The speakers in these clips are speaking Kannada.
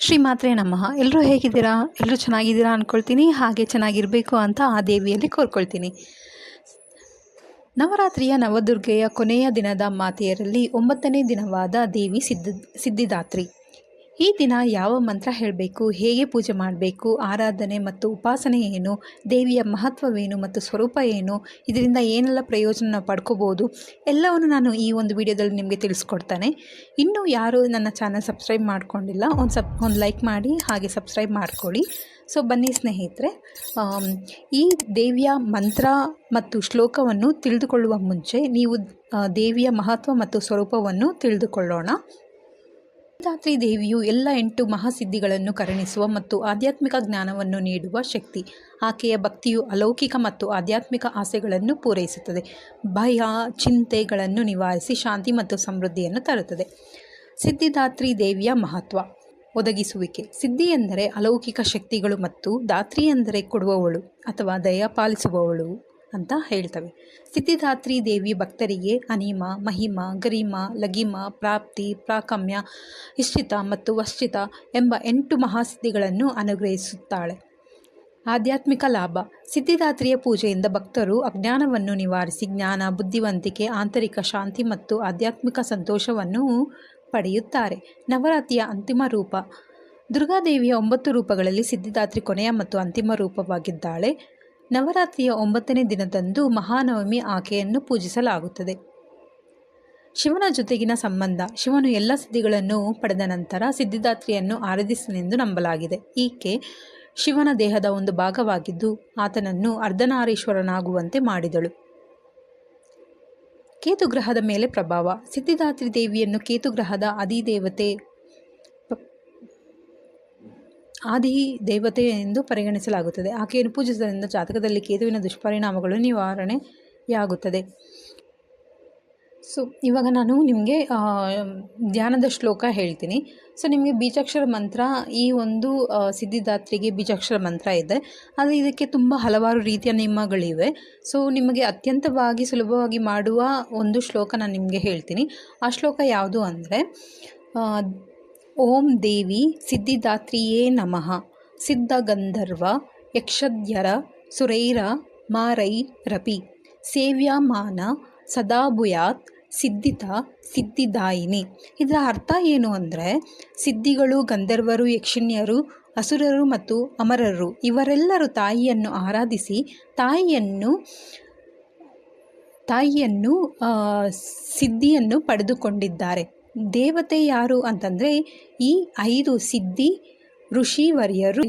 ಶ್ರೀಮಾತ್ರೆ ನಮಃ. ಎಲ್ಲರೂ ಹೇಗಿದ್ದೀರಾ? ಎಲ್ಲರೂ ಚೆನ್ನಾಗಿದ್ದೀರಾ ಅಂದ್ಕೊಳ್ತೀನಿ ಹಾಗೆ ಚೆನ್ನಾಗಿರಬೇಕು ಅಂತ ಆ ದೇವಿಯಲ್ಲಿ ಕೋರ್ಕೊಳ್ತೀನಿ. ನವರಾತ್ರಿಯ ನವದುರ್ಗೆಯ ಕೊನೆಯ ದಿನದ ಮಾತೆಯರಲ್ಲಿ ಒಂಬತ್ತನೇ ದಿನವಾದ ದೇವಿ ಸಿದ್ಧ, ಸಿದ್ಧಿದಾತ್ರಿ. ಈ ದಿನ ಯಾವ ಮಂತ್ರ ಹೇಳಬೇಕು, ಹೇಗೆ ಪೂಜೆ ಮಾಡಬೇಕು, ಆರಾಧನೆ ಮತ್ತು ಉಪಾಸನೆ ಏನು, ದೇವಿಯ ಮಹತ್ವವೇನು ಮತ್ತು ಸ್ವರೂಪ ಏನು, ಇದರಿಂದ ಏನೆಲ್ಲ ಪ್ರಯೋಜನ ಪಡ್ಕೋಬೋದು, ಎಲ್ಲವನ್ನು ನಾನು ಈ ಒಂದು ವಿಡಿಯೋದಲ್ಲಿ ನಿಮಗೆ ತಿಳಿಸ್ಕೊಡ್ತಾನೆ. ಇನ್ನೂ ಯಾರು ನನ್ನ ಚಾನಲ್ ಸಬ್ಸ್ಕ್ರೈಬ್ ಮಾಡ್ಕೊಂಡಿಲ್ಲ, ಒಂದು ಸಬ್, ಒಂದು ಲೈಕ್ ಮಾಡಿ, ಹಾಗೆ ಸಬ್ಸ್ಕ್ರೈಬ್ ಮಾಡ್ಕೊಳ್ಳಿ. ಸೊ, ಬನ್ನಿ ಸ್ನೇಹಿತರೆ ಈ ದೇವಿಯ ಮಂತ್ರ ಮತ್ತು ಶ್ಲೋಕವನ್ನು ತಿಳಿದುಕೊಳ್ಳುವ ಮುಂಚೆ ನೀವು ದೇವಿಯ ಮಹತ್ವ ಮತ್ತು ಸ್ವರೂಪವನ್ನು ತಿಳಿದುಕೊಳ್ಳೋಣ. ಸಿದ್ಧಾತ್ರಿ ದೇವಿಯು ಎಲ್ಲ ಎಂಟು ಮಹಾಸಿದ್ಧಿಗಳನ್ನು ಕರುಣಿಸುವ ಮತ್ತು ಆಧ್ಯಾತ್ಮಿಕ ಜ್ಞಾನವನ್ನು ನೀಡುವ ಶಕ್ತಿ. ಆಕೆಯ ಭಕ್ತಿಯು ಅಲೌಕಿಕ ಮತ್ತು ಆಧ್ಯಾತ್ಮಿಕ ಆಸೆಗಳನ್ನು ಪೂರೈಸುತ್ತದೆ. ಭಯ, ಚಿಂತೆಗಳನ್ನು ನಿವಾರಿಸಿ ಶಾಂತಿ ಮತ್ತು ಸಮೃದ್ಧಿಯನ್ನು ತರುತ್ತದೆ. ಸಿದ್ಧಿದಾತ್ರಿ ದೇವಿಯ ಮಹತ್ವ. ಒದಗಿಸುವಿಕೆ. ಸಿದ್ಧಿ ಎಂದರೆ ಅಲೌಕಿಕ ಶಕ್ತಿಗಳು ಮತ್ತು ದಾತ್ರಿ ಎಂದರೆ ಕೊಡುವವಳು ಅಥವಾ ದಯ ಪಾಲಿಸುವವಳು ಅಂತ ಹೇಳ್ತವೆ. ಸಿದ್ಧಿದಾತ್ರಿ ದೇವಿ ಭಕ್ತರಿಗೆ ಅನಿಮ, ಮಹಿಮ, ಗರಿಮ ಲಗಿಮ ಪ್ರಾಪ್ತಿ, ಪ್ರಾಕಮ್ಯ, ಇಷ್ಟಿತ ಮತ್ತು ವಶ್ಚಿತ ಎಂಬ ಎಂಟು ಮಹಾಸಿದ್ಧಿಗಳನ್ನು ಅನುಗ್ರಹಿಸುತ್ತಾಳೆ. ಆಧ್ಯಾತ್ಮಿಕ ಲಾಭ. ಸಿದ್ಧಿದಾತ್ರಿಯ ಪೂಜೆಯಿಂದ ಭಕ್ತರು ಅಜ್ಞಾನವನ್ನು ನಿವಾರಿಸಿ ಜ್ಞಾನ, ಬುದ್ಧಿವಂತಿಕೆ, ಆಂತರಿಕ ಶಾಂತಿ ಮತ್ತು ಆಧ್ಯಾತ್ಮಿಕ ಸಂತೋಷವನ್ನು ಪಡೆಯುತ್ತಾರೆ. ನವರಾತ್ರಿಯ ಅಂತಿಮ ರೂಪ. ದುರ್ಗಾದೇವಿಯ ಒಂಬತ್ತು ರೂಪಗಳಲ್ಲಿ ಸಿದ್ಧಿದಾತ್ರಿ ಕೊನೆಯ ಮತ್ತು ಅಂತಿಮ ರೂಪವಾಗಿದ್ದಾಳೆ. ನವರಾತ್ರಿಯ ಒಂಬತ್ತನೇ ದಿನದಂದು ಮಹಾನವಮಿ ಆಕೆಯನ್ನು ಪೂಜಿಸಲಾಗುತ್ತದೆ. ಶಿವನ ಜೊತೆಗಿನ ಸಂಬಂಧ, ಶಿವನು ಎಲ್ಲ ಸಿದ್ಧಿಗಳನ್ನು ಪಡೆದ ನಂತರ ಸಿದ್ಧಿದಾತ್ರಿಯನ್ನು ಆರಾಧಿಸನೆಂದು ನಂಬಲಾಗಿದೆ. ಈಕೆ ಶಿವನ ದೇಹದ ಒಂದು ಭಾಗವಾಗಿದ್ದು, ಆತನನ್ನು ಅರ್ಧನಾರೀಶ್ವರನಾಗುವಂತೆ ಮಾಡಿದಳು. ಕೇತುಗ್ರಹದ ಮೇಲೆ ಪ್ರಭಾವ. ಸಿದ್ಧಿದಾತ್ರಿ ದೇವಿಯನ್ನು ಕೇತುಗ್ರಹದ ಅಧಿದೇವತೆ ಆದಿ ದೇವತೆ ಎಂದು ಪರಿಗಣಿಸಲಾಗುತ್ತದೆ. ಆಕೆಯನ್ನು ಪೂಜಿಸುವುದರಿಂದ ಜಾತಕದಲ್ಲಿ ಕೇತುವಿನ ದುಷ್ಪರಿಣಾಮಗಳು ನಿವಾರಣೆಯಾಗುತ್ತದೆ. ಸೊ, ಇವಾಗ ನಾನು ನಿಮಗೆ ಧ್ಯಾನದ ಶ್ಲೋಕ ಹೇಳ್ತೀನಿ. ಸೊ, ನಿಮಗೆ ಬೀಜಾಕ್ಷರ ಮಂತ್ರ ಈ ಒಂದು ಸಿದ್ಧಿದಾತ್ರಿಗೆ ಬೀಜಾಕ್ಷರ ಮಂತ್ರ ಇದೆ. ಆದರೆ ಇದಕ್ಕೆ ತುಂಬ ಹಲವಾರು ರೀತಿಯ ನಿಯಮಗಳಿವೆ. ಸೊ, ನಿಮಗೆ ಅತ್ಯಂತವಾಗಿ ಸುಲಭವಾಗಿ ಮಾಡುವ ಒಂದು ಶ್ಲೋಕ ನಾನು ನಿಮಗೆ ಹೇಳ್ತೀನಿ. ಆ ಶ್ಲೋಕ ಯಾವುದು ಅಂದರೆ ಓಂ ದೇವಿ ಸಿದ್ಧಿದಾತ್ರಿಯೇ ನಮಃ. ಸಿದ್ಧಗಂಧರ್ವ, ಯಕ್ಷದ್ಯರ, ಸುರೈರ, ಮಾರೈ, ರಪಿ, ಸೇವ್ಯಮಾನ ಸದಾ ಭೂಯಾತ್ ಸಿದ್ಧಿತ, ಸಿದ್ಧಿದಾಯಿನಿ. ಇದರ ಅರ್ಥ ಏನು ಅಂದರೆ, ಸಿದ್ಧಿಗಳು, ಗಂಧರ್ವರು, ಯಕ್ಷಿಣ್ಯರು, ಅಸುರರು ಮತ್ತು ಅಮರರು ಇವರೆಲ್ಲರೂ ತಾಯಿಯನ್ನು ಆರಾಧಿಸಿ, ತಾಯಿಯನ್ನು ತಾಯಿಯನ್ನು ಸಿದ್ಧಿಯನ್ನು ಪಡೆದುಕೊಂಡಿದ್ದಾರೆ. ದೇವತೆ ಯಾರು ಅಂತಂದರೆ ಈ ಐದು ಸಿದ್ಧಿ ಋಷಿವರ್ಯರು.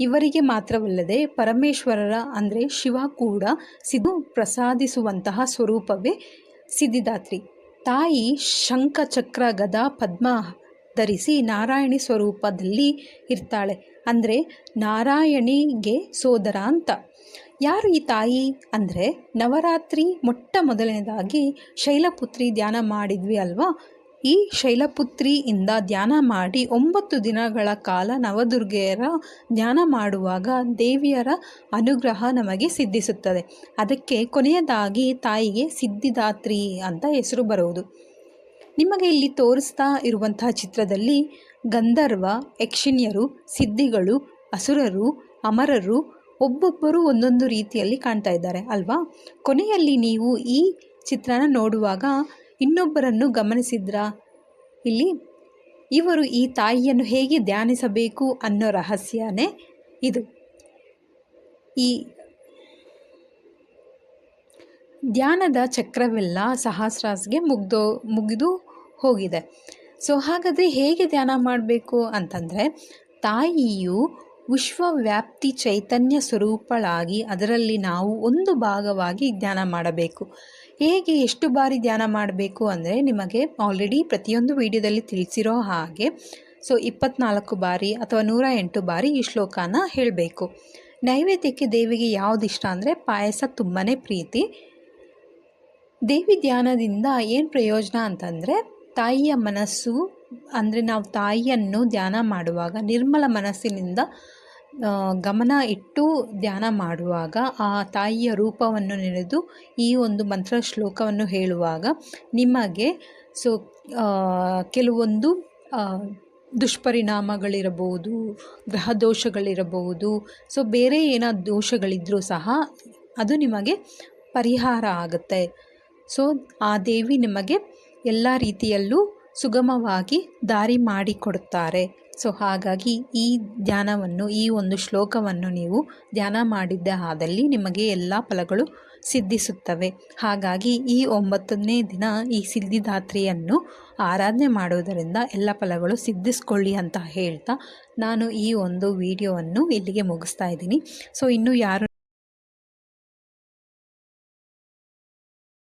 ಇವರಿಗೆ ಮಾತ್ರವಲ್ಲದೆ ಪರಮೇಶ್ವರರ ಅಂದರೆ ಶಿವ ಕೂಡ ಸಿದ್ದು ಪ್ರಸಾದಿಸುವಂತಹ ಸ್ವರೂಪವೇ ಸಿದ್ಧಿದಾತ್ರಿ. ತಾಯಿ ಶಂಖ ಚಕ್ರ ಗದಾ ಪದ್ಮ ಧರಿಸಿ ನಾರಾಯಣಿ ಸ್ವರೂಪದಲ್ಲಿ ಇರ್ತಾಳೆ. ಅಂದರೆ ನಾರಾಯಣಿಗೆ ಸೋದರ ಅಂತ. ಯಾರು ಈ ತಾಯಿ ಅಂದರೆ ನವರಾತ್ರಿ ಮೊಟ್ಟ ಮೊದಲನೇದಾಗಿ ಶೈಲಪುತ್ರಿ ಧ್ಯಾನ ಮಾಡಿದ್ವಿ ಅಲ್ವಾ? ಈ ಶೈಲಪುತ್ರಿಯಿಂದ ಧ್ಯಾನ ಮಾಡಿ ಒಂಬತ್ತು ದಿನಗಳ ಕಾಲ ನವದುರ್ಗೆಯರ ಧ್ಯಾನ ಮಾಡುವಾಗ ದೇವಿಯರ ಅನುಗ್ರಹ ನಮಗೆ ಸಿದ್ಧಿಸುತ್ತದೆ. ಅದಕ್ಕೆ ಕೊನೆಯದಾಗಿ ತಾಯಿಗೆ ಸಿದ್ಧಿದಾತ್ರಿ ಅಂತ ಹೆಸರು ಬರುವುದು. ನಿಮಗೆ ಇಲ್ಲಿ ತೋರಿಸ್ತಾ ಇರುವಂತಹ ಚಿತ್ರದಲ್ಲಿ ಗಂಧರ್ವ, ಯಕ್ಷಿಣ್ಯರು, ಸಿದ್ಧಿಗಳು, ಅಸುರರು, ಅಮರರು ಒಬ್ಬೊಬ್ಬರು ಒಂದೊಂದು ರೀತಿಯಲ್ಲಿ ಕಾಣ್ತಾ ಇದ್ದಾರೆ ಅಲ್ವಾ? ಕೊನೆಯಲ್ಲಿ ನೀವು ಈ ಚಿತ್ರನ ನೋಡುವಾಗ ಇನ್ನೊಬ್ಬರನ್ನು ಗಮನಿಸಿದ್ರಾ? ಇಲ್ಲಿ, ಇವರು ಈ ತಾಯಿಯನ್ನು ಹೇಗೆ ಧ್ಯಾನಿಸಬೇಕು ಅನ್ನೋ ರಹಸ್ಯನೇ ಇದು. ಈ ಧ್ಯಾನದ ಚಕ್ರವೆಲ್ಲ ಸಹಸ್ರಾಸ್ಗೆ ಮುಗ್ದೋ, ಮುಗಿದು ಹೋಗಿದೆ. ಸೊ, ಹಾಗಾದರೆ ಹೇಗೆ ಧ್ಯಾನ ಮಾಡಬೇಕು ಅಂತಂದರೆ, ತಾಯಿಯು ವಿಶ್ವವ್ಯಾಪ್ತಿ ಚೈತನ್ಯ ಸ್ವರೂಪಳಾಗಿ ಅದರಲ್ಲಿ ನಾವು ಒಂದು ಭಾಗವಾಗಿ ಧ್ಯಾನ ಮಾಡಬೇಕು. ಹೇಗೆ ಎಷ್ಟು ಬಾರಿ ಧ್ಯಾನ ಮಾಡಬೇಕು ಅಂದರೆ ನಿಮಗೆ ಆಲ್ರೆಡಿ ಪ್ರತಿಯೊಂದು ವಿಡಿಯೋದಲ್ಲಿ ತಿಳಿಸಿರೋ ಹಾಗೆ ಸೊ ಇಪ್ಪತ್ನಾಲ್ಕು ಬಾರಿ ಅಥವಾ ನೂರ ಎಂಟು ಬಾರಿ ಈ ಶ್ಲೋಕನ ಹೇಳಬೇಕು. ನೈವೇದ್ಯಕ್ಕೆ ದೇವಿಗೆ ಯಾವುದು ಇಷ್ಟ ಅಂದರೆ ಪಾಯಸ ತುಂಬಾ ಪ್ರೀತಿ. ದೇವಿ ಧ್ಯಾನದಿಂದ ಏನು ಪ್ರಯೋಜನ ಅಂತಂದರೆ ತಾಯಿಯ ಮನಸ್ಸು ಅಂದರೆ ನಾವು ತಾಯಿಯನ್ನು ಧ್ಯಾನ ಮಾಡುವಾಗ ನಿರ್ಮಲ ಮನಸ್ಸಿನಿಂದ ಗಮನ ಇಟ್ಟು ಧ್ಯಾನ ಮಾಡುವಾಗ ಆ ತಾಯಿಯ ರೂಪವನ್ನು ನೆನೆದು ಈ ಒಂದು ಮಂತ್ರ ಶ್ಲೋಕವನ್ನು ಹೇಳುವಾಗ ನಿಮಗೆ ಸೊ ಕೆಲವೊಂದು ದುಷ್ಪರಿಣಾಮಗಳಿರಬಹುದು ಗ್ರಹ ದೋಷಗಳಿರಬಹುದು ಸೊ, ಬೇರೆ ಏನಾದ್ರು ದೋಷಗಳಿದ್ದರೂ ಸಹ ಅದು ನಿಮಗೆ ಪರಿಹಾರ ಆಗುತ್ತೆ. ಸೊ, ಆ ದೇವಿ ನಿಮಗೆ ಎಲ್ಲ ರೀತಿಯಲ್ಲೂ ಸುಗಮವಾಗಿ ದಾರಿ ಮಾಡಿಕೊಡುತ್ತಾರೆ ಸೊ ಹಾಗಾಗಿ ಈ ಧ್ಯಾನವನ್ನು, ಈ ಒಂದು ಶ್ಲೋಕವನ್ನು ನೀವು ಧ್ಯಾನ ಮಾಡಿದ್ದ ಆದಲ್ಲಿ ನಿಮಗೆ ಎಲ್ಲ ಫಲಗಳು ಸಿದ್ಧಿಸುತ್ತವೆ. ಹಾಗಾಗಿ ಈ ಒಂಬತ್ತನೇ ದಿನ ಈ ಸಿದ್ಧಿದಾತ್ರಿಯನ್ನು ಆರಾಧನೆ ಮಾಡುವುದರಿಂದ ಎಲ್ಲ ಫಲಗಳು ಸಿದ್ಧಿಸ್ಕೊಳ್ಳಿ ಅಂತ ಹೇಳ್ತಾ ನಾನು ಈ ಒಂದು ವಿಡಿಯೋವನ್ನು ಇಲ್ಲಿಗೆ ಮುಗಿಸ್ತಾ ಇದ್ದೀನಿ. ಸೊ ಇನ್ನೂ ಯಾರು